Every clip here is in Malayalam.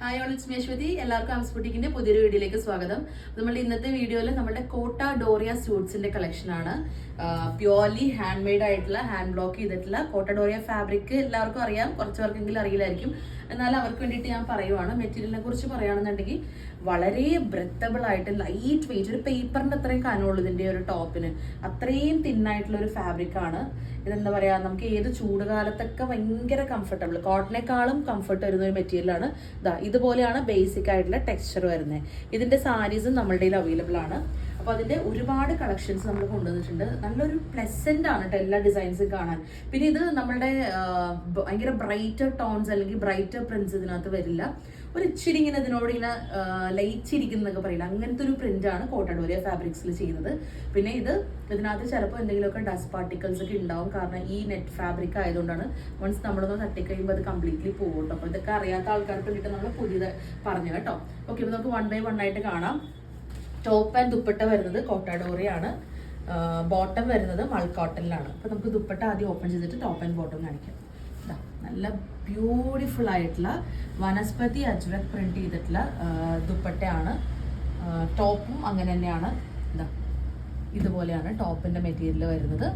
ഹായ് ഓൾ ഇറ്റ്സ് മേശ്വതി എല്ലാവർക്കും ആംസ് ബുട്ടിക്കിന്റെ പുതിയൊരു വീഡിയോയിലേക്ക് സ്വാഗതം. നമ്മൾ ഇന്നത്തെ വീഡിയോയിൽ നമ്മുടെ കോട്ട ഡോറിയ സ്യൂട്ട്സിന്റെ കളക്ഷൻ ആണ്. പ്യുവർലി ഹാൻഡ് മെയ്ഡ് ആയിട്ടുള്ള ഹാൻഡ് ബ്ലോക്ക് ചെയ്തിട്ടുള്ള കോട്ട ഡോറിയ ഫാബ്രിക് എല്ലാവർക്കും അറിയാം. കുറച്ച് പേർക്കെങ്കിലും അറിയില്ലായിരിക്കും. എന്നാൽ അവർക്ക് വേണ്ടിയിട്ട് ഞാൻ പറയുവാണ്. മെറ്റീരിയലിനെ കുറിച്ച് പറയുകയാണെന്നുണ്ടെങ്കിൽ വളരെ ബ്രെത്തബിൾ ആയിട്ട് ലൈറ്റ് വെയിറ്റ് ഒരു പേപ്പറിന്റെ അത്രയും കനമുള്ളൂ ഇതിന്റെ ഒരു ടോപ്പിന് അത്രയും തിന്നായിട്ടുള്ള ഒരു ഫാബ്രിക് ആണ്. ഇതെന്താ പറയുക നമുക്ക് ഏത് ചൂട് ചൂടുകാലത്തൊക്കെ ഭയങ്കര കംഫർട്ടബിൾ കോട്ടനേക്കാളും കംഫർട്ട് വരുന്ന ഒരു മെറ്റീരിയലാണ് ഇതാ ഇതുപോലെയാണ് ബേസിക് ആയിട്ടുള്ള ടെക്സ്ചർ വരുന്നത് ഇതിന്റെ സാരീസും നമ്മളുടെ കയ്യിൽ അവൈലബിൾ ആണ്. അപ്പോൾ അതിന്റെ ഒരുപാട് കളക്ഷൻസ് നമ്മൾ കൊണ്ടുവന്നിട്ടുണ്ട്. നല്ലൊരു പ്ലസന്റ് ആണ് കേട്ടോ എല്ലാ ഡിസൈൻസും കാണാൻ. പിന്നെ ഇത് നമ്മളുടെ ഭയങ്കര ബ്രൈറ്റർ ടോൺസ് അല്ലെങ്കിൽ ബ്രൈറ്റർ പ്രിന്റ്സ് ഇതിനകത്ത് വരില്ല. ഒരു ഇച്ചിരി ഇങ്ങനെ ഇതിനോട് ഇങ്ങനെ ലയിച്ചിരിക്കുന്നൊക്കെ പറയില്ല. അങ്ങനത്തെ ഒരു പ്രിന്റ് ആണ് കോട്ടഡോറിയ ഫാബ്രിക്സിൽ ചെയ്യുന്നത്. പിന്നെ ഇത് ഇതിനകത്ത് ചിലപ്പോൾ എന്തെങ്കിലുമൊക്കെ ഡസ്റ്റ് പാർട്ടിക്കിൾസ് ഒക്കെ ഉണ്ടാവും കാരണം ഈ നെറ്റ് ഫാബ്രിക് ആയതുകൊണ്ടാണ് വൺസ് നമ്മളൊന്ന് തട്ടിക്കഴിയുമ്പോൾ അത് കംപ്ലീറ്റ്ലി പോകും കേട്ടോ അപ്പോൾ ഇതൊക്കെ അറിയാത്ത ആൾക്കാർക്ക് വേണ്ടിയിട്ട് നമ്മൾ പുതിയത് പറഞ്ഞു കേട്ടോ. ഓക്കെ അപ്പോൾ നമുക്ക് വൺ ബൈ വൺ ആയിട്ട് കാണാം. ടോപ്പ് ആൻഡ് ദുപ്പട്ട വരുന്നത് കോട്ടാഡോറിയാണ്. ബോട്ടം വരുന്നത് മൾ കോട്ടണിലാണ് അപ്പോൾ നമുക്ക് ദുപ്പട്ട ആദ്യം ഓപ്പൺ ചെയ്തിട്ട് ടോപ്പ് ആൻഡ് ബോട്ടം കാണിക്കാം. നല്ല ബ്യൂട്ടിഫുൾ ആയിട്ടുള്ള വനസ്പതി അജ്രക് പ്രിന്റ് ചെയ്തിട്ടുള്ള ദുപ്പട്ടയാണ്. ടോപ്പും അങ്ങനെ തന്നെയാണ്. ഇതാ ഇതുപോലെയാണ് ടോപ്പിന്റെ മെറ്റീരിയൽ വരുന്നത്.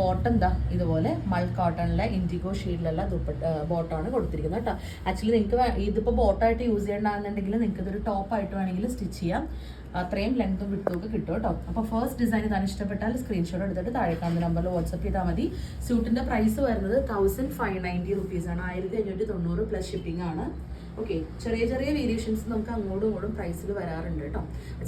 ബോട്ടം ദാ ഇതുപോലെ മൾ കോട്ടണിലെ ഇൻഡിഗോ ഷീഡിലുള്ള ദുപ്പട്ട ബോട്ടമാണ് കൊടുത്തിരിക്കുന്നത് കേട്ടോ ആക്ച്വലി നിങ്ങൾക്ക് ഇതിപ്പോൾ ബോട്ടായിട്ട് യൂസ് ചെയ്യണമെന്നുണ്ടെങ്കിൽ നിങ്ങൾക്ക് ഇതൊരു ടോപ്പായിട്ട് വേണമെങ്കിൽ സ്റ്റിച്ച് ചെയ്യാം. അത്രയും ലെങ്ത്തും വിട്ടും ഒക്കെ കിട്ടും കേട്ടോ അപ്പോൾ ഫസ്റ്റ് ഡിസൈൻ ഇതാണ് ഇഷ്ടപ്പെട്ടാൽ സ്ക്രീൻഷോട്ട് എടുത്തിട്ട് താഴെ കാണുന്ന നമ്പറിൽ വാട്സപ്പ് ചെയ്താൽ മതി. സ്യൂട്ടിന്റെ പ്രൈസ് വരുന്നത് തൗസൻഡ് ഫൈവ് നയന്റി റുപ്പീസാണ് ആയിരത്തി അഞ്ഞൂറ്റി തൊണ്ണൂറ് പ്ലസ് ഷിപ്പിംഗ് ആണ്. ഓക്കെ ചെറിയ ചെറിയ വേരിയേഷൻസ് നമുക്ക് അങ്ങോട്ടും ഇങ്ങോട്ടും പ്രൈസിൽ വരാറുണ്ട് കേട്ടോ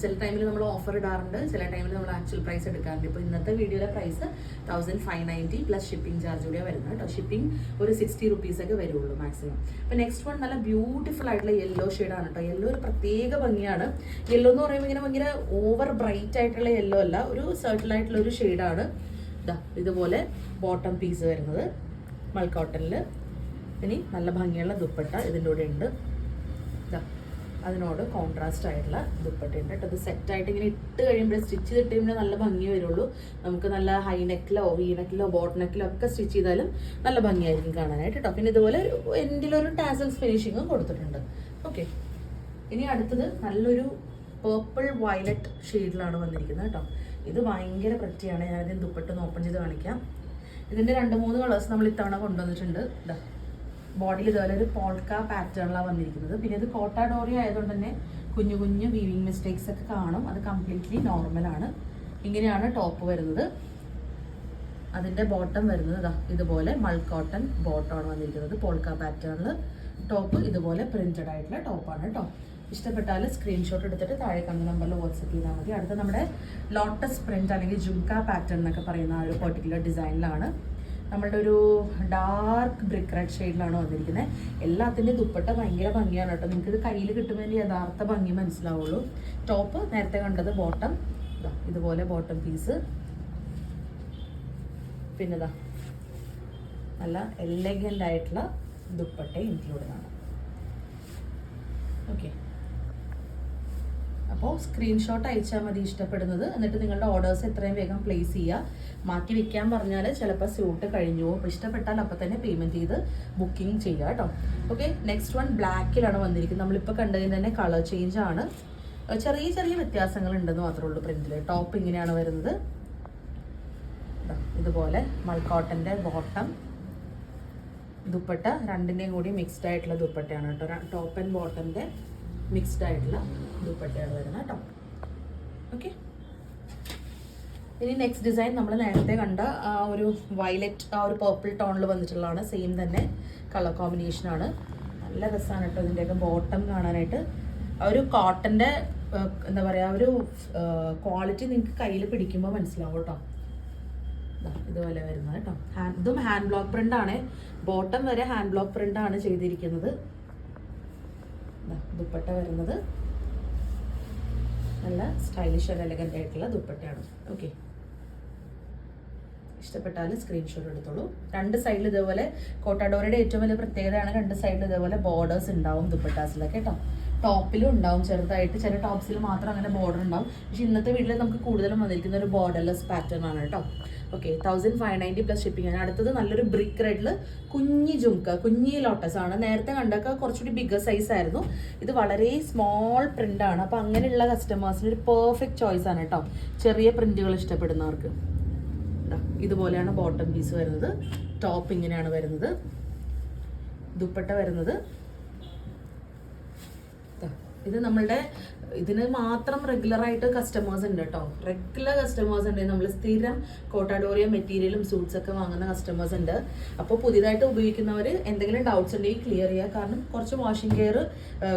ചില ടൈമിൽ നമ്മൾ ഓഫർ ഇടാറുണ്ട് ചില ടൈമിൽ നമ്മൾ ആക്ച്വൽ പ്രൈസ് എടുക്കാറുണ്ട്. ഇപ്പോൾ ഇന്നത്തെ വീഡിയോയുടെ price thousand five ninety plus shipping charge കൂടിയാണ് വരുന്നത് കേട്ടോ ഷിപ്പിംഗ് ഒരു സിക്സ്റ്റി റുപ്പീസ് ഒക്കെ വരുള്ളൂ മാക്സിമം അപ്പോൾ നെക്സ്റ്റ് വൺ നല്ല ബ്യൂട്ടിഫുൾ ആയിട്ടുള്ള യെല്ലോ ആണ് കേട്ടോ യെല്ലോ ഒരു പ്രത്യേക ഭംഗിയാണ്. യെല്ലോ എന്ന് പറയുമ്പോൾ ഇങ്ങനെ ഭയങ്കര ഓവർ ബ്രൈറ്റ് ആയിട്ടുള്ള യെല്ലോ അല്ല ഒരു സെർട്ടിൽ ആയിട്ടുള്ള ഒരു ഷെയ്ഡാണ് ഇതാ ഇതുപോലെ ബോട്ടം പീസ് വരുന്നത് മൾക്കോട്ടനിൽ ഇനി നല്ല ഭംഗിയുള്ള ദുപ്പട്ട ഇതിന്റെ കൂടെ ഉണ്ട്. അതിനോട് കോൺട്രാസ്റ്റ് ആയിട്ടുള്ള ദുപ്പട്ട ഉണ്ട് കേട്ടോ. ഇത് സെറ്റായിട്ട് ഇങ്ങനെ ഇട്ട് കഴിയുമ്പോൾ സ്റ്റിച്ച് ചെയ്തിട്ട് കഴിയുമ്പോൾ നല്ല ഭംഗി വരുള്ളൂ. നമുക്ക് നല്ല ഹൈ നെക്കിലോ വി നെക്കിലോ ബോട്ട് നെക്കിലോ ഒക്കെ സ്റ്റിച്ച് ചെയ്താലും നല്ല ഭംഗിയായിരിക്കും കാണാനായിട്ട് കേട്ടോ. പിന്നെ ഇതുപോലെ എൻഡിലൊരു ടാസൽസ് ഫിനിഷിങ്ങും കൊടുത്തിട്ടുണ്ട്. ഓക്കെ ഇനി അടുത്തത് നല്ലൊരു പേർപ്പിൾ വയലറ്റ് ഷെയ്ഡിലാണ് വന്നിരിക്കുന്നത് കേട്ടോ. ഇത് ഭയങ്കര പ്രത്യേകമാണ് ഞാനതിന് ദുപ്പട്ടൊന്ന് ഓപ്പൺ ചെയ്ത് കാണിക്കാം. ഇതിന്റെ രണ്ട് മൂന്ന് കളേഴ്സ് നമ്മൾ ഇത്തവണ കൊണ്ടുവന്നിട്ടുണ്ട്. ഇതാ ബോഡിയിൽ ഇതുപോലെ ഒരു പോൾക്ക പാറ്റേണിലാണ് വന്നിരിക്കുന്നത്. പിന്നെ ഇത് കോട്ട ഡോറി ആയതുകൊണ്ട് തന്നെ കുഞ്ഞു കുഞ്ഞു വീവിങ് മിസ്റ്റേക്സ് ഒക്കെ കാണും. അത് കംപ്ലീറ്റ്ലി നോർമലാണ് ഇങ്ങനെയാണ് ടോപ്പ് വരുന്നത്. അതിന്റെ ബോട്ടം വരുന്നത് ഇതാ ഇതുപോലെ മൾക്കോട്ടൺ കോട്ടൺ ബോട്ടമാണ് വന്നിരിക്കുന്നത് പോൾക്ക പാറ്റേണിൽ ടോപ്പ് ഇതുപോലെ പ്രിന്റഡ് ആയിട്ടുള്ള ടോപ്പാണ് കേട്ടോ ഇഷ്ടപ്പെട്ടാൽ സ്ക്രീൻഷോട്ട് എടുത്തിട്ട് താഴെ കാണുന്ന നമ്പറിൽ വാട്സപ്പ് ചെയ്താൽ മതി. അടുത്ത നമ്മുടെ ലോട്ടസ് പ്രിന്റ് അല്ലെങ്കിൽ ജുംക പാറ്റേൺ എന്നൊക്കെ പറയുന്ന ആ ഒരു പെർട്ടിക്കുലർ ഡിസൈനിലാണ് നമ്മളുടെ ഒരു ഡാർക്ക് ബ്രിക്ക് റെഡ് ഷെയ്ഡിലാണ് വന്നിരിക്കുന്നത് എല്ലാത്തിന്റെയും ദുപ്പട്ട ഭയങ്കര ഭംഗിയാണ് കേട്ടോ. നിങ്ങൾക്ക് ഇത് കയ്യിൽ കിട്ടുമ്പോൾ യഥാർത്ഥ ഭംഗി മനസ്സിലാവുള്ളൂ. ടോപ്പ് നേരത്തെ കണ്ടത് ബോട്ടം ഇതുപോലെ ബോട്ടം പീസ് പിന്നെതാ നല്ല എലഗന്റ് ആയിട്ടുള്ള ദുപ്പട്ട ഇൻക്ലൂഡഡ് ആണ്. ഓക്കെ അപ്പോൾ സ്ക്രീൻഷോട്ട് അയച്ചാൽ മതി ഇഷ്ടപ്പെടുന്നത്. എന്നിട്ട് നിങ്ങളുടെ ഓർഡേഴ്സ് എത്രയും വേഗം പ്ലേസ് ചെയ്യുക. മാറ്റി വെക്കാൻ പറഞ്ഞാൽ ചിലപ്പോൾ സ്യൂട്ട് കഴിഞ്ഞു അപ്പോൾ ഇഷ്ടപ്പെട്ടാൽ അപ്പോൾ തന്നെ പേയ്മെന്റ് ചെയ്ത് ബുക്കിംഗ് ചെയ്യുക കേട്ടോ. ഓക്കെ നെക്സ്റ്റ് വൺ ബ്ലാക്കിലാണ് വന്നിരിക്കുന്നത്. നമ്മളിപ്പോൾ കണ്ടതിന് തന്നെ കളർ ചേഞ്ച് ആണ്. ചെറിയ ചെറിയ വ്യത്യാസങ്ങൾ ഉണ്ടെന്ന് മാത്രമേ ഉള്ളൂ പ്രിന്റിൽ ടോപ്പ് ഇങ്ങനെയാണ് വരുന്നത്. ഇതുപോലെ മൾക്കോട്ടന്റെ ബോട്ടം ദുപ്പട്ട രണ്ടിന്റെയും കൂടി മിക്സ്ഡ് ആയിട്ടുള്ള ദുപ്പട്ടയാണ് കേട്ടോ. ടോപ്പ് ആൻഡ് ബോട്ടന്റെ മിക്സ്ഡ് ആയിട്ടുള്ള ദുപ്പട്ടയാണ് വരുന്നത് കേട്ടോ. ഓക്കെ ഇനി നെക്സ്റ്റ് ഡിസൈൻ നമ്മൾ നേരത്തെ കണ്ട ആ ഒരു വയലറ്റ് ആ ഒരു പേർപ്പിൾ ടോണിൽ വന്നിട്ടുള്ളതാണ്. സെയിം തന്നെ കളർ കോമ്പിനേഷനാണ് നല്ല രസമാണ് കേട്ടോ ഇതിന്റെയൊക്കെ ബോട്ടം കാണാനായിട്ട്. ആ ഒരു കോട്ടന്റെ എന്താ പറയുക ഒരു ക്വാളിറ്റി നിങ്ങൾക്ക് കയ്യിൽ പിടിക്കുമ്പോൾ മനസ്സിലാവും കേട്ടോ. ഇതുപോലെ വരുന്നത് കേട്ടോ. ഹാൻഡ് ഇതും ഹാൻഡ് ബ്ലോക്ക് പ്രിന്റ് ആണ്. ബോട്ടം വരെ ഹാൻഡ് ബ്ലോക്ക് പ്രിന്റ് ആണ് ചെയ്തിരിക്കുന്നത്. ദുപ്പട്ട വരുന്നത്. നല്ല സ്റ്റൈലിഷ് ആൻഡ് എലഗന്റ് ആയിട്ടുള്ള ദുപ്പട്ടയാണ്. ഓക്കെ ഇഷ്ടപ്പെട്ടാൽ സ്ക്രീൻഷോട്ട് എടുത്തോളൂ. രണ്ട് സൈഡിൽ ഇതേപോലെ കോട്ടാഡോറയുടെ ഏറ്റവും വലിയ പ്രത്യേകതയാണ് രണ്ട് സൈഡിൽ ഇതേപോലെ ബോർഡേഴ്സ് ഉണ്ടാവും ദുപ്പട്ടാസിലൊക്കെ കേട്ടോ. ടോപ്പിലും ഉണ്ടാവും ചെറുതായിട്ട് ചില ടോപ്സിൽ മാത്രം അങ്ങനെ ബോർഡർ ഉണ്ടാവും. പക്ഷെ ഇന്നത്തെ വീട്ടിൽ നമുക്ക് കൂടുതലും വന്നിരിക്കുന്ന ഒരു ബോർഡർലെസ് പാറ്റേൺ ആണ് കേട്ടോ. Okay thousand five ninety plus shipping ആണ് അടുത്തത് നല്ലൊരു ബ്രിക്ക് റെഡിൽ കുഞ്ഞി ജുംക്ക കുഞ്ഞി ലോട്ടസ് ആണ്. നേരത്തെ കണ്ടൊക്കെ കുറച്ചുകൂടി ബിഗർ സൈസ് ആയിരുന്നു. ഇത് വളരെ സ്മോൾ പ്രിന്റ് ആണ്. അപ്പോൾ അങ്ങനെയുള്ള കസ്റ്റമേഴ്സിന് ഒരു പെർഫെക്റ്റ് ചോയ്സ് ആണ് കേട്ടോ ചെറിയ പ്രിന്റുകൾ ഇഷ്ടപ്പെടുന്നവർക്ക്. ഇതുപോലെയാണ് ബോട്ടം പീസ് വരുന്നത്. ടോപ്പ് ഇങ്ങനെയാണ് വരുന്നത്. ദുപ്പട്ട വരുന്നത്. ഇത് നമ്മളുടെ ഇതിന് മാത്രം റെഗുലർ ആയിട്ട് കസ്റ്റമേഴ്സ് ഉണ്ട് കേട്ടോ റെഗുലർ കസ്റ്റമേഴ്സ് ഉണ്ട്. നമ്മൾ സ്ഥിരം കോട്ടാഡോറിയ മെറ്റീരിയലും സൂട്ട്സ് ഒക്കെ വാങ്ങുന്ന കസ്റ്റമേഴ്സ് ഉണ്ട്. അപ്പോൾ പുതിയതായിട്ട് ഉപയോഗിക്കുന്നവർ എന്തെങ്കിലും ഡൗട്ട്സ് ഉണ്ടെങ്കിൽ ക്ലിയർ ചെയ്യുക കാരണം കുറച്ച് വാഷിംഗ് കെയർ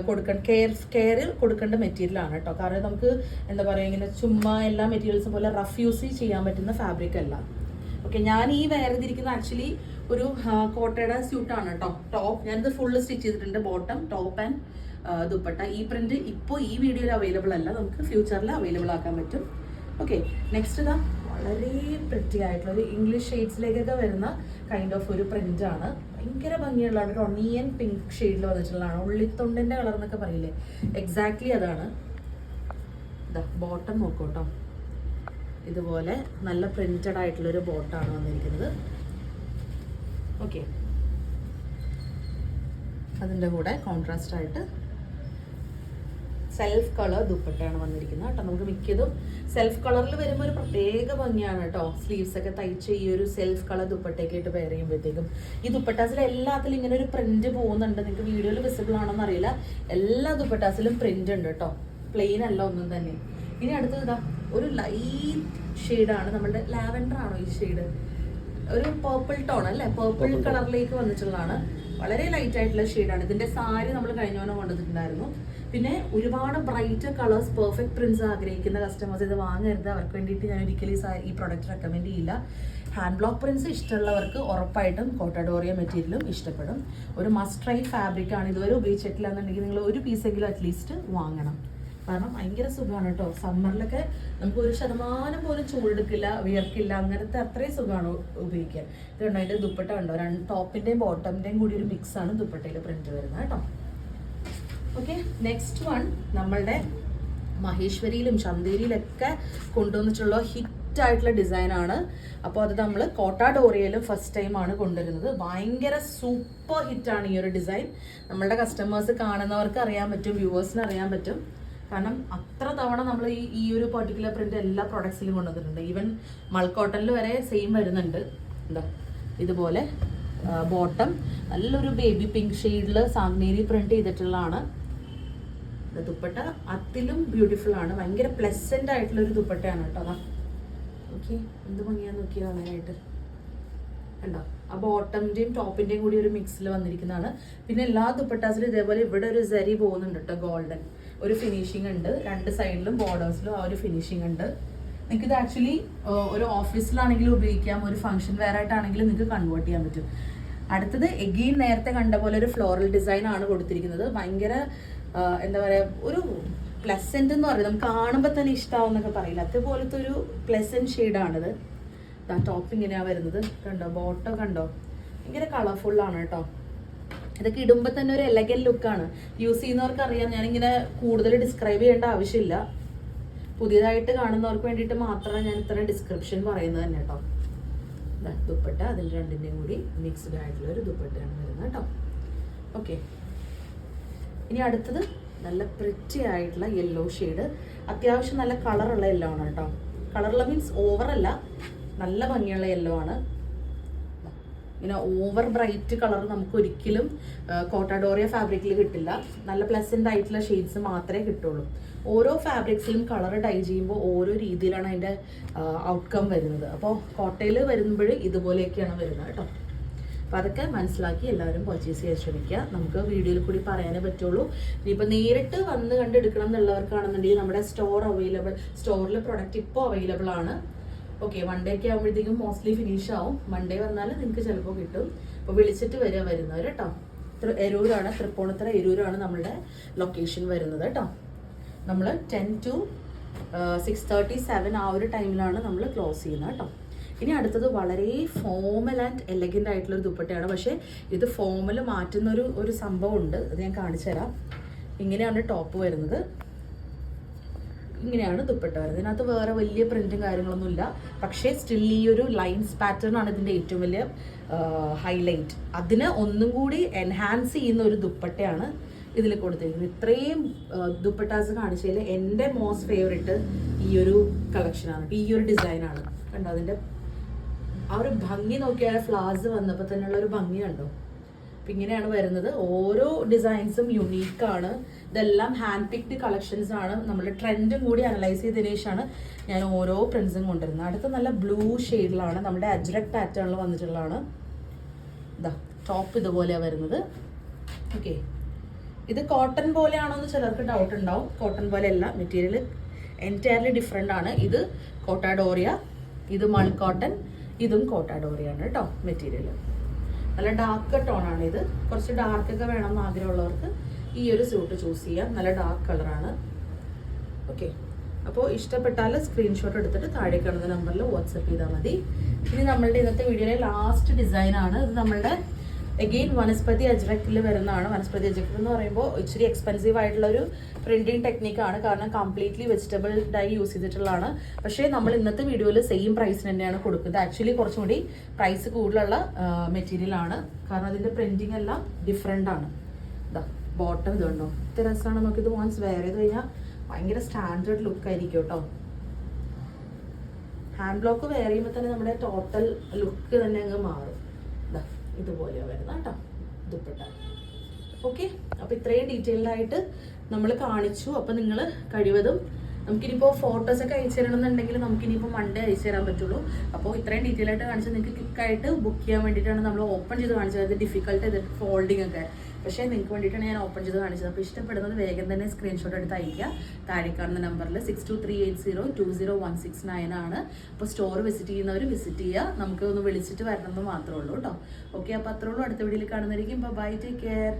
കൊടുക്കേണ്ട കെയർ കെയറിൽ കൊടുക്കേണ്ട മെറ്റീരിയൽ ആണ് കേട്ടോ കാരണം നമുക്ക് എന്താ പറയുക ഇങ്ങനെ ചുമ്മാ എല്ലാ മെറ്റീരിയൽസും പോലെ റഫ് യൂസ് ചെയ്യാൻ പറ്റുന്ന ഫാബ്രിക് അല്ല. ഓക്കെ ഞാൻ ഈ വേർതിരിക്കുന്ന ആക്ച്വലി ഒരു കോട്ടയുടെ സ്യൂട്ടാണ് കേട്ടോ ടോപ്പ് ഞാനിത് ഫുള്ള് സ്റ്റിച്ച് ചെയ്തിട്ടുണ്ട്. Bottom top and dupatta. ഈ പ്രിന്റ് ഇപ്പോൾ ഈ വീഡിയോയിൽ അവൈലബിൾ അല്ല. നമുക്ക് ഫ്യൂച്ചറിൽ അവൈലബിൾ ആക്കാൻ പറ്റും. ഓക്കെ നെക്സ്റ്റ് ഇതാ. വളരെ പ്രിറ്റി ആയിട്ടുള്ള ഒരു ഇംഗ്ലീഷ് ഷെയ്ഡ്സിലേക്കൊക്കെ വരുന്ന കൈൻഡ് ഓഫ് ഒരു പ്രിന്റ് ആണ്. ഭയങ്കര ഭംഗിയുള്ള ഒരു ഒണിയൻ പിങ്ക് ഷെയ്ഡിൽ വന്നിട്ടുള്ളതാണ്. ഉള്ളിത്തൊണ്ടിന്റെ കളർ എന്നൊക്കെ പറയില്ലേ? എക്സാക്ട്ലി അതാണ്. ബോട്ടം നോക്കൂട്ടോ ഇതുപോലെ നല്ല പ്രിന്റഡ് ആയിട്ടുള്ള ഒരു ബോട്ടാണ് വന്നിരിക്കുന്നത്. ഓക്കെ അതിന്റെ കൂടെ കോൺട്രാസ്റ്റ് ആയിട്ട് സെൽഫ് കളർ ദുപ്പട്ടയാണ് വന്നിരിക്കുന്നത് കേട്ടോ. നമുക്ക് മിക്കതും സെൽഫ് കളറിൽ വരുമ്പോൾ ഒരു പ്രത്യേക ഭംഗിയാണ് കേട്ടോ. സ്ലീവ്സ് ഒക്കെ തയ്ച്ച് ഈ ഒരു സെൽഫ് കളർ ദുപ്പട്ടയൊക്കെ ആയിട്ട് വെയർ ചെയ്യുമ്പോഴത്തേക്കും. ഈ ദുപ്പട്ടാസിൽ എല്ലാത്തിലും ഇങ്ങനെ ഒരു പ്രിന്റ് പോകുന്നുണ്ട്. നിങ്ങൾക്ക് വീഡിയോയിൽ വിസിബിൾ ആണോ എന്നറിയില്ല എല്ലാ ദുപ്പട്ടാസിലും പ്രിന്റ് ഉണ്ട് കേട്ടോ. പ്ലെയിൻ അല്ല ഒന്നും തന്നെ. ഇനി അടുത്തത് ഇതാ ഒരു ലൈറ്റ് ഷെയ്ഡാണ് നമ്മുടെ ലാവൻഡർ ആണോ ഈ ഷെയ്ഡ് ഒരു പേർപ്പിൾ ടോൺ അല്ലേ? പേർപ്പിൾ കളറിലേക്ക് വന്നിട്ടുള്ളതാണ്. വളരെ ലൈറ്റ് ആയിട്ടുള്ള ഷെയ്ഡാണ് ഇതിന്റെ സാരി നമ്മൾ കഴിഞ്ഞ തവണ കൊണ്ടുവന്നിട്ടുണ്ടായിരുന്നു. പിന്നെ ഒരുപാട് ബ്രൈറ്റ് കളേഴ്സ് പെർഫെക്റ്റ് പ്രിന്റ്സ് ആഗ്രഹിക്കുന്ന കസ്റ്റമേഴ്സ് ഇത് വാങ്ങരുത്. അവർക്ക് വേണ്ടിയിട്ട് ഞാൻ ഒരിക്കലും ഈ പ്രോഡക്റ്റ് റെക്കമെൻഡ് ചെയ്യില്ല. ഹാൻഡ് ബ്ലോക്ക് പ്രിന്റ്സ് ഇഷ്ടമുള്ളവർക്ക് ഉറപ്പായിട്ടും കോട്ടഡോറിയ മെറ്റീരിയലും ഇഷ്ടപ്പെടും. ഒരു മസ്റ്റ് ട്രൈ ഫാബ്രിക് ആണ് ഇതുവരെ ഉപയോഗിച്ചിട്ടില്ല എന്നുണ്ടെങ്കിൽ നിങ്ങൾ ഒരു പീസെങ്കിലും അറ്റ്ലീസ്റ്റ് വാങ്ങണം. കാരണം ഭയങ്കര സുഖമാണ് കേട്ടോ. സമ്മറിലൊക്കെ നമുക്ക് ഒരു ശതമാനം പോലും ചൂടെടുക്കില്ല വിയർക്കില്ല അങ്ങനത്തെ അത്രയും സുഖമാണ് ഉപയോഗിക്കാൻ. ഇതുകൊണ്ട് കണ്ടോ അതിന്റെ ദുപ്പട്ട ഉണ്ടോ രണ്ട് ടോപ്പിന്റെയും ബോട്ടമിന്റെയും കൂടി ഒരു മിക്സ് ആണ് ദുപ്പട്ടയിൽ പ്രിന്റ് വരുന്നത് കേട്ടോ. ഓക്കെ നെക്സ്റ്റ് വൺ നമ്മളുടെ മഹേശ്വരിയിലും ചന്തേരിയിലൊക്കെ കൊണ്ടുവന്നിട്ടുള്ള ഹിറ്റ് ആയിട്ടുള്ള ഡിസൈൻ ആണ്. അപ്പോൾ അത് നമ്മൾ കോട്ട ഡോറിയയിലും ഫസ്റ്റ് ടൈം ആണ് കൊണ്ടുവരുന്നത്. ഭയങ്കര സൂപ്പർ ഹിറ്റ് ആണ് ഈ ഒരു ഡിസൈൻ നമ്മളുടെ കസ്റ്റമേഴ്സ് കാണുന്നവർക്ക് അറിയാൻ പറ്റും വ്യൂവേഴ്സിന് അറിയാൻ പറ്റും. കാരണം അത്ര തവണ നമ്മൾ ഈ ഈ ഒരു പർട്ടിക്കുലർ പ്രിന്റ് എല്ലാ പ്രൊഡക്ട്സിലും കൊണ്ടുവന്നിട്ടുണ്ട്. ഈവൻ മൾക്കോട്ടനിൽ വരെ സെയിം വരുന്നുണ്ട്. എന്താ ഇതുപോലെ ബോട്ടം നല്ലൊരു ബേബി പിങ്ക് ഷെയ്ഡിൽ സാങ്നേരി പ്രിന്റ് ചെയ്തിട്ടുള്ളതാണ്. ദുപ്പട്ട. അതിലും ബ്യൂട്ടിഫുൾ ആണ്. ഭയങ്കര പ്ലസന്റ് ആയിട്ടുള്ള ഒരു ദുപ്പട്ടയാണ് കേട്ടോ. അതാ ഓക്കെ എന്ത് ഭംഗിയാന്ന് നോക്കി കാണാനായിട്ട് കണ്ടോ? ആ ബോട്ടമിന്റെയും ടോപ്പിന്റെയും കൂടി ഒരു മിക്സിൽ വന്നിരിക്കുന്നതാണ്. പിന്നെ എല്ലാ ദുപ്പട്ടാസിലും ഇതേപോലെ ഇവിടെ ഒരു സരി പോകുന്നുണ്ട് കേട്ടോ ഗോൾഡൻ ഒരു ഫിനിഷിംഗ് ഉണ്ട്. രണ്ട് സൈഡിലും ബോർഡേഴ്സിലും ആ ഒരു ഫിനിഷിംഗ് ഉണ്ട്. നിങ്ങൾക്ക് ഇത് ആക്ച്വലി ഒരു ഓഫീസിലാണെങ്കിലും ഉപയോഗിക്കാം. ഒരു ഫംഗ്ഷൻ വെയർ ആയിട്ടാണെങ്കിലും നിങ്ങൾക്ക് കൺവേർട്ട് ചെയ്യാൻ പറ്റും. അടുത്തത് എഗെയിൻ നേരത്തെ കണ്ട പോലെ ഒരു ഫ്ലോറൽ ഡിസൈൻ ആണ് കൊടുത്തിരിക്കുന്നത്. ഭയങ്കര എന്താ പറയുക ഒരു പ്ലസന്റ് എന്ന് പറയുന്നത്. നമുക്ക് കാണുമ്പോൾ തന്നെ ഇഷ്ടമാവുന്നൊക്കെ പറയില്ല. അതുപോലത്തെ ഒരു പ്ലസന്റ് ഷെയ്ഡാണിത് ടോപ്പ് ഇങ്ങനെയാണ് വരുന്നത്. കണ്ടോ? ബോട്ടോ കണ്ടോ? ഭയങ്കര കളർഫുള്ളാണ് കേട്ടോ. ഇതൊക്കെ ഇടുമ്പോൾ തന്നെ ഒരു എലഗൻ ലുക്കാണ് യൂസ് ചെയ്യുന്നവർക്ക് അറിയാം ഞാനിങ്ങനെ കൂടുതൽ ഡിസ്ക്രൈബ് ചെയ്യേണ്ട ആവശ്യമില്ല. പുതിയതായിട്ട് കാണുന്നവർക്ക് വേണ്ടിയിട്ട് മാത്രമാണ് ഞാൻ ഇത്ര ഡിസ്ക്രിപ്ഷൻ പറയുന്നത് തന്നെ കേട്ടോ. ദുപ്പട്ട അതിന്റെ രണ്ടിന്റെയും കൂടി മിക്സ്ഡ് ആയിട്ടുള്ള ഒരു ദുപ്പട്ടയാണ് വരുന്നത് കേട്ടോ. ഓക്കെ ഇനി അടുത്തത് നല്ല പ്രിറ്റി ആയിട്ടുള്ള യെല്ലോ ഷെയ്ഡ് അത്യാവശ്യം നല്ല കളറുള്ള യെല്ലോ ആണ് കേട്ടോ. കളറുള്ള മീൻസ് ഓവറല്ല നല്ല ഭംഗിയുള്ള യെല്ലോ ആണ്. ഇങ്ങനെ ഓവർ ബ്രൈറ്റ് കളർ നമുക്ക് ഒരിക്കലും കോട്ടാഡോറിയ ഫാബ്രിക്കിൽ കിട്ടില്ല. നല്ല പ്ലസന്റ് ആയിട്ടുള്ള ഷെയ്ഡ്സ് മാത്രമേ കിട്ടുള്ളൂ. ഓരോ ഫാബ്രിക്സിലും കളർ ഡൈ ചെയ്യുമ്പോൾ ഓരോ രീതിയിലാണ് അതിന്റെ ഔട്ട്കം വരുന്നത്. അപ്പോൾ കോട്ടയിൽ വരുമ്പോൾ ഇതുപോലെയൊക്കെയാണ് വരുന്നത് കേട്ടോ. അപ്പോൾ അതൊക്കെ മനസ്സിലാക്കി എല്ലാവരും പർച്ചേസ് ചെയ്യാൻ ശ്രമിക്കുക. നമുക്ക് വീഡിയോയിൽ കൂടി പറയാനേ പറ്റുള്ളൂ. ഇനിയിപ്പോൾ നേരിട്ട് വന്ന് കണ്ടെടുക്കണം എന്നുള്ളവർക്കാണെന്നുണ്ടെങ്കിൽ നമ്മുടെ സ്റ്റോർ അവൈലബിൾ സ്റ്റോറിൽ പ്രൊഡക്റ്റ് ഇപ്പോൾ അവൈലബിൾ ആണ്. ഓക്കെ വൺ ഡേ ഒക്കെ ആകുമ്പോഴത്തേക്കും മോസ്റ്റ്ലി ഫിനിഷ് ആവും. മൺഡേ വന്നാൽ നിങ്ങൾക്ക് ചിലപ്പോൾ കിട്ടും. അപ്പോൾ വിളിച്ചിട്ട് വരിക വരുന്നവർ കേട്ടോ എരൂരാണ് തൃപ്പൂണിത്തറ എരൂരാണ് നമ്മളുടെ ലൊക്കേഷൻ വരുന്നത് കേട്ടോ നമ്മൾ ten two six thirty seven ആ ഒരു ടൈമിലാണ് നമ്മൾ ക്ലോസ് ചെയ്യുന്നത് കേട്ടോ ഇനി അടുത്തത് വളരെ ഫോമൽ ആൻഡ് എലഗന്റ് ആയിട്ടുള്ള ഒരു ദുപ്പട്ടയാണ്. പക്ഷേ ഇത് ഫോമൽ മാറ്റുന്നൊരു ഒരു ഒരു സംഭവം ഉണ്ട് അത് ഞാൻ കാണിച്ചു തരാം ഇങ്ങനെയാണ് ടോപ്പ് വരുന്നത്. ഇങ്ങനെയാണ് ദുപ്പട്ട വരുന്നത്. ഇതിനകത്ത് വേറെ വലിയ പ്രിന്റും കാര്യങ്ങളൊന്നും ഇല്ല. പക്ഷേ സ്റ്റിൽ ഈ ഒരു ലൈൻസ് പാറ്റേൺ ആണ് ഇതിന്റെ ഏറ്റവും വലിയ ഹൈലൈറ്റ് അതിന് ഒന്നും കൂടി എൻഹാൻസ് ചെയ്യുന്ന ഒരു ദുപ്പട്ടയാണ് ഇതിൽ കൊടുത്തിരിക്കുന്നത്. ഇത്രയും ദുപ്പട്ടാസ് കാണിച്ചതിൽ എന്റെ മോസ്റ്റ് ഫേവറേറ്റ് ഈ ഒരു കളക്ഷനാണ് ഈ ഒരു ഡിസൈനാണ് കണ്ടോ അതിന്റെ ആ ഒരു ഭംഗി നോക്കിയാൽ ഫ്ലവേഴ്സ് വന്നപ്പോൾ തന്നെയുള്ള ഒരു ഭംഗി കണ്ടോ? ഇങ്ങനെയാണ് വരുന്നത്. ഓരോ ഡിസൈൻസും യുണീക്കാണ് ഇതെല്ലാം ഹാൻഡ് പിക്ഡ് കളക്ഷൻസ് ആണ്. നമ്മുടെ ട്രെൻഡും കൂടി അനലൈസ് ചെയ്തതിനു ശേഷമാണ് ഞാൻ ഓരോ പ്രിൻസും കൊണ്ടുവരുന്നത്. അടുത്ത നല്ല ബ്ലൂ ഷെയ്ഡിലാണ് നമ്മുടെ അജ്രക് പാറ്റേണിൽ വന്നിട്ടുള്ളതാണ്. ഇതാ ടോപ്പ് ഇതുപോലെയാണ് വരുന്നത്. ഓക്കെ ഇത് കോട്ടൺ പോലെയാണോ എന്ന് ചിലർക്ക് ഡൗട്ട് ഉണ്ടാവും. കോട്ടൺ പോലെയല്ല. മെറ്റീരിയൽ എന്റയർലി ഡിഫറെന്റ് ആണ്. ഇത് കോട്ടാഡോറിയ ഇത് മൾ കോട്ടൺ ഇതും കോട്ടാഡോറിയാണ് കേട്ടോ മെറ്റീരിയൽ നല്ല ഡാർക്ക് ടോൺ ആണ് ഇത്. കുറച്ച് ഡാർക്ക് ഒക്കെ വേണമെന്ന് ആഗ്രഹമുള്ളവർക്ക് ഈ ഒരു സ്യൂട്ട് ചൂസ് ചെയ്യാം. നല്ല ഡാർക്ക് കളറാണ് ഓക്കെ അപ്പോൾ ഇഷ്ടപ്പെട്ടാൽ സ്ക്രീൻഷോട്ട് എടുത്തിട്ട് താഴെ കാണുന്ന നമ്പറിൽ വാട്സപ്പ് ചെയ്താൽ മതി. ഇനി നമ്മളുടെ ഇന്നത്തെ വീഡിയോയിലെ ലാസ്റ്റ് ഡിസൈൻ ആണ്. ഇത് നമ്മളുടെ എഗെയിൻ വനസ്പതി അജ്രക്കിൽ വരുന്നതാണ് വനസ്പതി അജ്രക്ക് എന്ന് പറയുമ്പോൾ ഇച്ചിരി എക്സ്പെൻസീവ് ആയിട്ടുള്ള ഒരു പ്രിന്റിംഗ് ടെക്നിക്കാണ് കാരണം കംപ്ലീറ്റ്ലി വെജിറ്റബിൾ ഡൈ യൂസ് ചെയ്തിട്ടുള്ളതാണ്. പക്ഷേ നമ്മൾ ഇന്നത്തെ വീഡിയോയിൽ സെയിം പ്രൈസിന് തന്നെയാണ് കൊടുക്കുന്നത്. ആക്ച്വലി കുറച്ചും കൂടി പ്രൈസ് കൂടുതലുള്ള മെറ്റീരിയൽ ആണ്. കാരണം അതിന്റെ പ്രിന്റിംഗ് എല്ലാം ഡിഫറെന്റ് ആണ്. ഇതാ ബോട്ടം ഇതുണ്ടോ ഇത്ര രസമാണ് നമുക്ക് ഇത് വൺസ് വെയർ ചെയ്ത് കഴിഞ്ഞാൽ ഭയങ്കര സ്റ്റാൻഡേർഡ് ലുക്ക് ആയിരിക്കും കേട്ടോ. ഹാൻഡ് ബ്ലോക്ക് വെയർ ചെയ്യുമ്പോൾ തന്നെ നമ്മുടെ ടോട്ടൽ ലുക്ക് തന്നെ അങ്ങ് മാറും. ഇതുപോലെയാണ് വരുന്നത് കേട്ടോ. ദുപ്പട്ട. ഓക്കെ അപ്പോൾ ഇത്രയും ഡീറ്റെയിൽഡ് ആയിട്ട് നമ്മൾ കാണിച്ചു. അപ്പോൾ നിങ്ങൾ കഴിവതും നമുക്കിനിയിപ്പോൾ ഫോട്ടോസ് ഒക്കെ അയച്ചു തരണം എന്നുണ്ടെങ്കിൽ നമുക്കിനിയിപ്പോൾ മൺഡേ അയച്ചു തരാൻ പറ്റുള്ളൂ. അപ്പോൾ ഇത്രയും ഡീറ്റെയിൽ ആയിട്ട് കാണിച്ചത് നിങ്ങൾക്ക് ക്ലിക്കായിട്ട് ബുക്ക് ചെയ്യാൻ വേണ്ടിയിട്ടാണ് നമ്മൾ ഓപ്പൺ ചെയ്ത് കാണിച്ചത്. അത് ഡിഫിക്കൽട്ട് ഫോൾഡിംഗ് ഒക്കെ. പക്ഷേ നിങ്ങൾക്ക് വേണ്ടിയിട്ടാണ് ഞാൻ ഓപ്പൺ ചെയ്ത് കാണിച്ചത്. അപ്പോൾ ഇഷ്ടപ്പെടുന്നത് വേഗം തന്നെ സ്ക്രീൻഷോട്ട് എടുത്ത് അയക്കുക താഴെ കാണുന്ന നമ്പറിൽ six two three eight zero two zero one six nine ആണ്. അപ്പോൾ സ്റ്റോർ വിസിറ്റ് ചെയ്യുന്നവർ വിസിറ്റ് ചെയ്യുക. നമുക്ക് ഒന്ന് വിളിച്ചിട്ട് വരണമെന്ന് മാത്രമേ ഉള്ളൂ കേട്ടോ. ഓക്കെ അപ്പോൾ അത്രേ ഉള്ളൂ. അടുത്ത വീഡിയോയിൽ കാണുന്നതായിരിക്കും. Bye take care